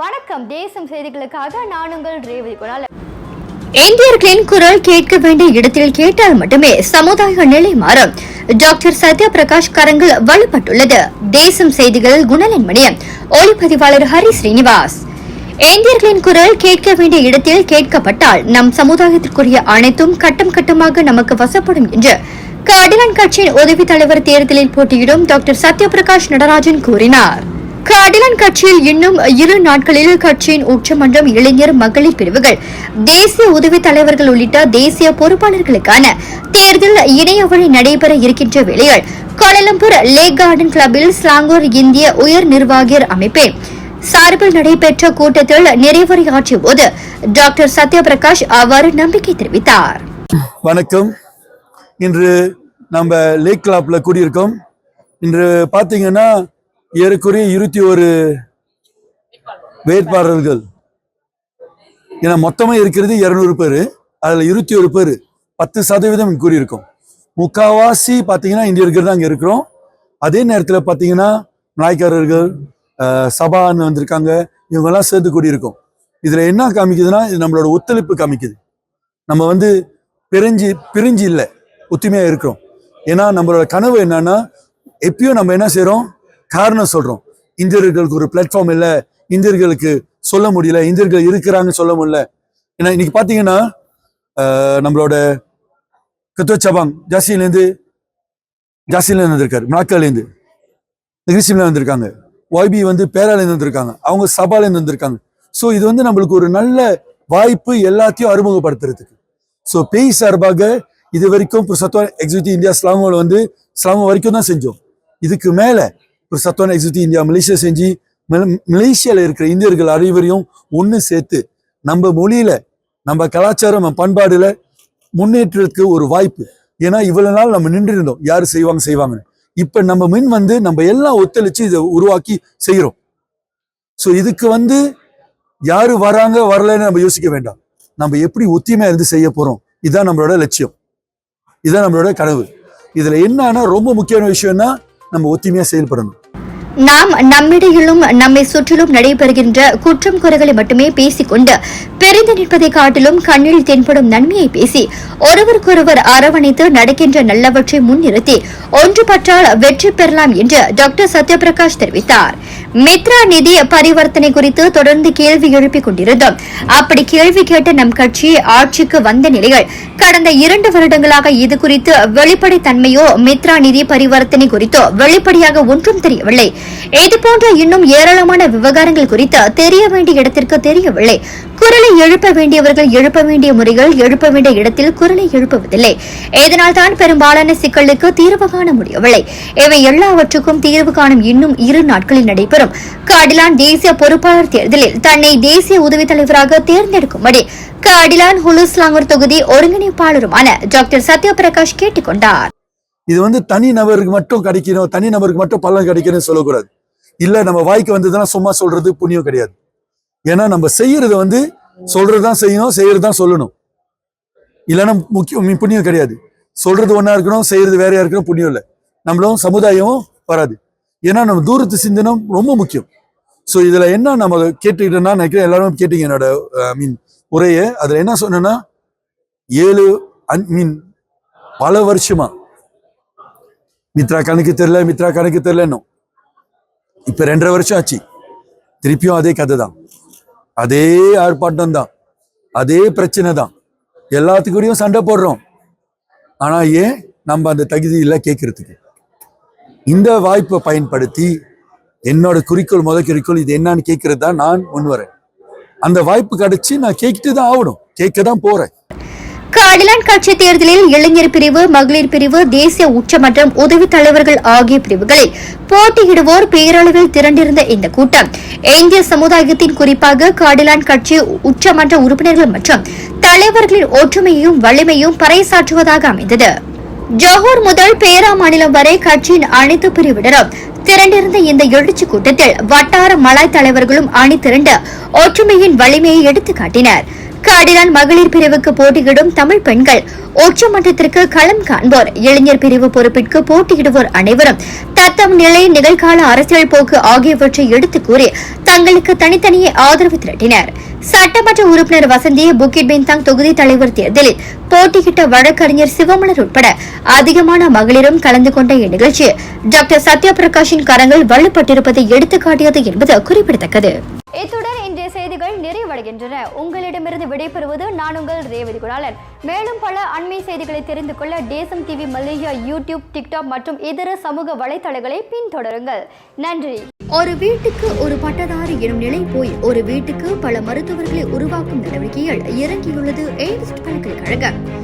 வணக்கம். தேசம் செய்திகளுக்காக நான் உங்கள் ரேவதி குணால். இந்தியர்களின் குரல் கேட்க வேண்டிய இடத்தில் கேட்டால் மட்டுமே சமுதாய நிலை மாறும். டாக்டர் சத்யா பிரகாஷ் கரங்கள் வலுப்பட்டுள்ளது. தேசம் செய்திகள் குணலின் மணியம். ஒளிப்பதிவாளர் ஹரி ஸ்ரீனிவாஸ். இந்தியர்களின் குரல் கேட்க வேண்டிய இடத்தில் கேட்கப்பட்டால் நம் சமுதாயத்திற்குரிய அனைத்தும் கட்டம் கட்டமாக நமக்கு வசப்படும் என்று காடிலன் கட்சியின் உதவி தலைவர் தேர்தலில் போட்டியிடும் டாக்டர் சத்யபிரகாஷ் நடராஜன் கூறினார். காடிலன் கட்சியில் இன்னும் இரு நாட்களில் கட்சியின் உச்சமன்றம் இளைஞர் மகளிர் பிரிவுகள். தேசிய உதவி தலைவர்கள் உள்ளிட்ட தேசிய பொறுப்பாளர்களுக்கான தேர்தல் இணையவழி நடைபெற இருக்கின்ற வேளையில் கோலாலம்பூர் லேக் கார்டன் கிளப்பில் ஸ்லாங்கூர் இந்திய உயர் நிர்வாகியர் அமைப்பின் சார்பில் நடைபெற்ற கூட்டத்தில் நிறைவுரையாற்றிய போது டாக்டர் சத்யபிரகாஷ் அவ்வாறு நம்பிக்கை தெரிவித்தார். வணக்கம். இன்று நம்ம லேக் கிளாப்ல கூடியிருக்கோம். இன்று பார்த்தீங்கன்னா ஏறக்குறைய இருபத்தி ஒரு வேட்பாளர்கள். ஏன்னா மொத்தமாக இருக்கிறது இரநூறு பேர். அதில் இருபத்தி ஒரு பேர் பத்து சதவீதம் கூறியிருக்கோம். முக்காவாசி பார்த்தீங்கன்னா இந்தியர்கள் தான் இங்கே இருக்கிறோம். அதே நேரத்தில் பார்த்தீங்கன்னா நாய்க்காரர்கள் சபான்னு வந்திருக்காங்க. இவங்கெல்லாம் சேர்த்து கூடியிருக்கோம். இதில் என்ன காமிக்குதுன்னா இது நம்மளோட ஒத்துழைப்பு காமிக்குது. நம்ம வந்து பிரிஞ்சு பிரிஞ்சு இல்லை ஒத்துமையாக இருக்கிறோம். ஏன்னா நம்மளோட கனவு என்னன்னா எப்பயும் நம்ம என்ன செய்கிறோம் காரணம் சொல்கிறோம் இந்தியர்களுக்கு ஒரு பிளாட்ஃபார்ம் இல்லை. இந்தியர்களுக்கு சொல்ல முடியல. இந்தியர்கள் இருக்கிறாங்கன்னு சொல்ல முடியல. ஏன்னா இன்னைக்கு பார்த்தீங்கன்னா நம்மளோட கத்துவ சபாங் ஜாசிலேருந்து ஜாசிலேருந்து வந்திருக்காரு. மலாக்காலேருந்து கிறிஸ்டின்ல வந்திருக்காங்க. ஒய்பி வந்து பேராலேருந்து வந்திருக்காங்க. அவங்க சபாலேருந்து வந்திருக்காங்க. ஸோ இது வந்து நம்மளுக்கு ஒரு நல்ல வாய்ப்பு எல்லாத்தையும் அறிமுகப்படுத்துறதுக்கு. ஸோ பேய் சார்பாக இது வரைக்கும் சத்வா எக்ஸிக்யூட்டிவ் இந்தியா ஸ்லாமோவில் வந்து ஸ்லாமோ வரைக்கும் தான் செஞ்சோம். இதுக்கு மேலே ஒரு சத்வான் எக்ஸிக்யூட்டிவ் இந்தியா மலேசியா செஞ்சு மலேசியாவில் இருக்கிற இந்தியர்கள் அனைவரையும் ஒன்று சேர்த்து நம்ம மொழியில நம்ம கலாச்சாரம் நம்ம பண்பாடுல முன்னேற்றத்துக்கு ஒரு வாய்ப்பு. ஏன்னா இவ்வளவு நாள் நம்ம நின்று இருந்தோம். யாரு செய்வாங்க செய்வாங்கன்னு. இப்ப நம்ம மின் வந்து நம்ம எல்லாம் ஒத்துழைச்சு இதை உருவாக்கி செய்யறோம். ஸோ இதுக்கு வந்து யாரு வராங்க வரலைன்னு நம்ம யோசிக்க வேண்டாம். நம்ம எப்படி ஒத்தியமா இருந்து செய்ய போறோம்? இதுதான் நம்மளோட லட்சியம். இதுதான் நம்மளோட கனவு. இதுல என்னன்னா ரொம்ப முக்கியமான விஷயம்னா நம்ம ஒத்துமையாக செயல்படணும். நாம் நம்மிடையிலும் நம்மை சுற்றிலும் நடைபெறுகின்ற குற்றம் குறைகளை மட்டுமே பேசிக்கொண்டு பிரிந்து நிற்பதை காட்டிலும் கண்ணில் தென்படும் நன்மையை பேசி ஒருவருக்கொருவர் அரவணைத்து நடக்கின்ற நல்லவற்றை முன்னிறுத்தி ஒன்றுபற்றால் வெற்றி பெறலாம் என்று டாக்டர் சத்யபிரகாஷ் தெரிவித்தார். மித்ரா நிதி பரிவர்த்தனை குறித்து தொடர்ந்து கேள்வி எழுப்பிக் கொண்டிருந்தோம். அப்படி கேள்வி கேட்ட நம் கட்சி ஆட்சிக்கு வந்த நிலையில் கடந்த இரண்டு வருடங்களாக இது குறித்து வெளிப்படைத்தன்மையோ மித்ரா நிதி பரிவர்த்தனை குறித்தோ வெளிப்படையாக ஒன்றும் தெரியவில்லை. இதுபோன்ற இன்னும் ஏராளமான விவகாரங்கள் குறித்து தெரிய வேண்டிய இடத்திற்கு தெரியவில்லை. குரலை எழுப்ப வேண்டியவர்கள் எழுப்ப வேண்டிய முறைகள் எழுப்ப வேண்டிய இடத்தில் குரலை எழுப்புவதில்லை. இதனால் தான் பெரும்பாலான சிக்கலுக்கு தீர்வு காண முடியவில்லை. இவை எல்லாவற்றுக்கும் தீர்வு காணும் இன்னும் இரு நாட்களில் நடைபெறும். காடிலான் தேசிய பொறுப்பாளர் தேர்தலில் தன்னை தேசிய உதவி தலைவராக தேர்ந்தெடுக்கும்படி காடிலான் ஹுலுஸ்லாங்கூர் தொகுதி ஒருங்கிணைப்பாளருமான டாக்டர் சத்யபிரகாஷ் கேட்டுக்கொண்டார். இது வந்து தனி நபருக்கு மட்டும் கிடைக்கணும் தனி நபருக்கு மட்டும் பலன் கிடைக்கணும்னு சொல்லக்கூடாது. இல்ல நம்ம வாய்க்கு வந்ததுன்னா சும்மா சொல்றது புண்ணியம் கிடையாது. ஏன்னா நம்ம செய்யறது வந்து சொல்றதுதான் செய்யணும் செய்யறதுதான் சொல்லணும். இல்லைன்னா முக்கியம் புண்ணியம் கிடையாது. சொல்றது ஒன்றா இருக்கணும் செய்யறது வேறையா இருக்கணும் புண்ணியம் இல்லை. நம்மளும் சமுதாயமும் வராது. ஏன்னா நம்ம தூரத்து சிந்தனம் ரொம்ப முக்கியம். ஸோ இதுல என்ன நம்ம கேட்டுக்கிட்டோம்னா நினைக்கிறேன் எல்லாரும் கேட்டீங்க என்னோட ஐ மீன் உரையை. அதுல என்ன சொன்னேன்னா ஏழு மீன் பல வருஷமா மித்ரா கணக்கு தெரியல மித்ரா கணக்கு தெரியலன்னு இப்போ ரெண்டரை வருஷம் ஆச்சு. திருப்பியும் அதே கதை தான் அதே ஆர்ப்பாட்டம் தான் அதே பிரச்சனை தான் எல்லாத்துக்கூடயும் சண்டை போடுறோம். ஆனால் ஏன் நம்ம அந்த தகுதியில் கேட்கறதுக்கு இந்த வாய்ப்பை பயன்படுத்தி என்னோட குறிக்கோள் முத குறிக்கோள் இது என்னன்னு கேட்கறது தான் நான் முன் வரேன். அந்த வாய்ப்பு கிடைச்சி நான் கேட்டுட்டு தான் ஆகணும். கேட்க தான் போகிறேன் காடிலான் கட்சி தேர்தலில் இளைஞர் பிரிவு மகளிர் பிரிவு தேசிய உச்சமன்றம் உதவி தலைவர்கள் ஆகிய பிரிவுகளில் போட்டியிடுவோர் பேரளவில் திரண்டிருந்த இந்த கூட்டம். இந்திய சமுதாயத்தின் குறிப்பாக காடிலான் கட்சி உச்சமன்ற உறுப்பினர்கள் மற்றும் தலைவர்களின் ஒற்றுமையையும் வலிமையும் பறைசாற்றுவதாக அமைந்தது. ஜோஹர் முதல் பேரா மாநிலம் வரை கட்சியின் அனைத்து பிரிவினரும் திரண்டிருந்த இந்த எழுச்சி கூட்டத்தில் வட்டார மலாய் தலைவர்களும் அணி திரண்டு ஒற்றுமையின் வலிமையை எடுத்துக்காட்டினா் காடிலான் மகளிர் பிரிவுக்கு போட்டியிடும் தமிழ் பெண்கள். உச்சமட்டத்திற்கு களம் காண்போர். இளைஞர் பிரிவு பொறுப்பிற்கு போட்டியிடுவோர் அனைவரும். தத்தம் நிலை நிகழ்கால அரசியல் போக்கு ஆகியவற்றை எடுத்துக் கூறி தங்களுக்கு தனித்தனியே ஆதரவு திரட்டினர். சட்டமன்ற உறுப்பினர் வசந்தி புக்கிட் பென்தாங் தொகுதி தலைவர் தேர்தலில் போட்டியிட்ட வழக்கறிஞர் சிவமலர் உட்பட அதிகமான மகளிரும் கலந்து கொண்ட இந்நிகழ்ச்சி. டாக்டர் சத்யபிரகாஷின் கரங்கள் வலுப்பட்டிருப்பதை எடுத்துக்காட்டியது என்பது குறிப்பிடத்தக்கது. இத்துடன் நிறைவடைகின்றன உங்களிடமிருந்து விடைபெறுவது நான் உங்கள் ரேவதி குணாலன் மேலும் பல அண்மை செய்திகளை தெரிந்து கொள்ள தேசம் டிவி மலேசியா யூடியூப் டிக்டாக் மற்றும் இதர சமூக வலைத்தளங்களை பின்தொடருங்கள். நன்றி. ஒரு வீட்டுக்கு ஒரு பட்டதாரி எனும் நிலை போய் ஒரு வீட்டுக்கு பல மருத்துவர்களை உருவாக்கும் நடவடிக்கையில் இறங்கியுள்ளது. எய்ம்ஸ் பல்கலைக்கழகம்.